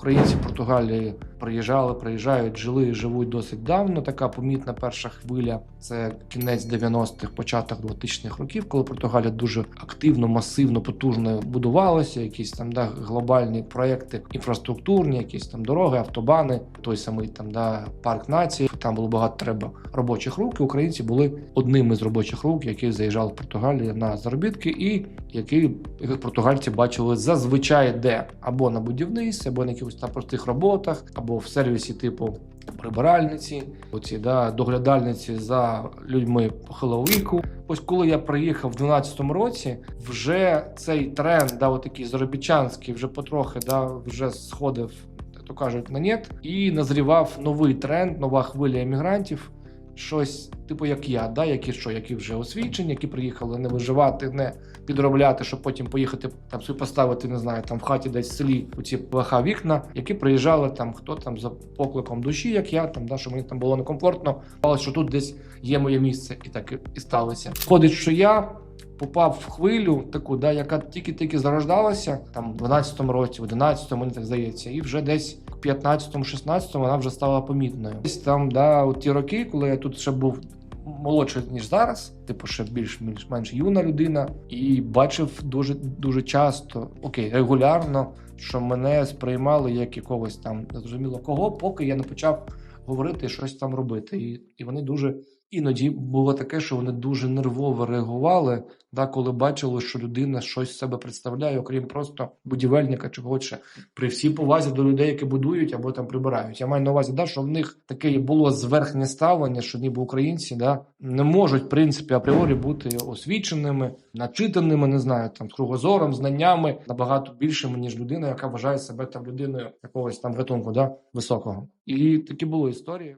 Українці Португалії приїжджали, приїжджають, жили і живуть досить давно. Така помітна перша хвиля це кінець 90-х, початок 2000-х років, коли Португалія дуже активно, масивно, потужно будувалася. Якісь там да, глобальні проекти інфраструктурні, якісь там дороги, автобани, той самий там да парк нації. Там було багато треба робочих рук. І українці були одним із робочих рук, які заїжджали в Португалію на заробітки, і які португальці бачили зазвичай де або на будівництві, або на якихось там простих роботах, або в сервісі типу прибиральниці, оці да, доглядальниці за людьми похилого віку. Ось коли я приїхав в 12-му році, вже цей тренд, да, отакий заробітчанський, вже потрохи да, вже сходив, то кажуть, на нет, і назрівав новий тренд, нова хвиля емігрантів. Щось, типу, як я, да, які що, які вже освічені, які приїхали не виживати, не підробляти, щоб потім поїхати там собі поставити, не знаю, там в хаті десь в селі у ці плаха вікна, які приїжджали там, хто там за покликом душі, як я, там, да, що мені там було некомфортно, але що тут десь є моє місце, і так і, сталося. Входить, що я. Попав в хвилю таку, да, яка тільки-тільки зарождалася там в 12-му році, в 11-му, мені так здається, і вже десь в 15-му, 16-му вона вже стала помітною. Десь там, да, у ті роки, коли я тут ще був молодший ніж зараз, типу, ще більш більш менш юна людина, і бачив дуже дуже часто, окей, регулярно, що мене сприймали як якогось там незрозуміло кого, поки я не почав говорити і щось там робити. І, і вони дуже іноді було таке, що вони дуже нервово реагували, да, коли бачили, що людина щось себе представляє, окрім просто будівельника чи ще. При всій повазі до людей, які будують або там прибирають. Я маю на увазі, да, що в них таке було зверхнє ставлення, що ніби українці да, не можуть, в принципі, апріорі бути освіченими, начитаними, не знаю, там з кругозором, знаннями набагато більшими, ніж людина, яка вважає себе там людиною якогось там гатунку, да, високого. І такі були історії.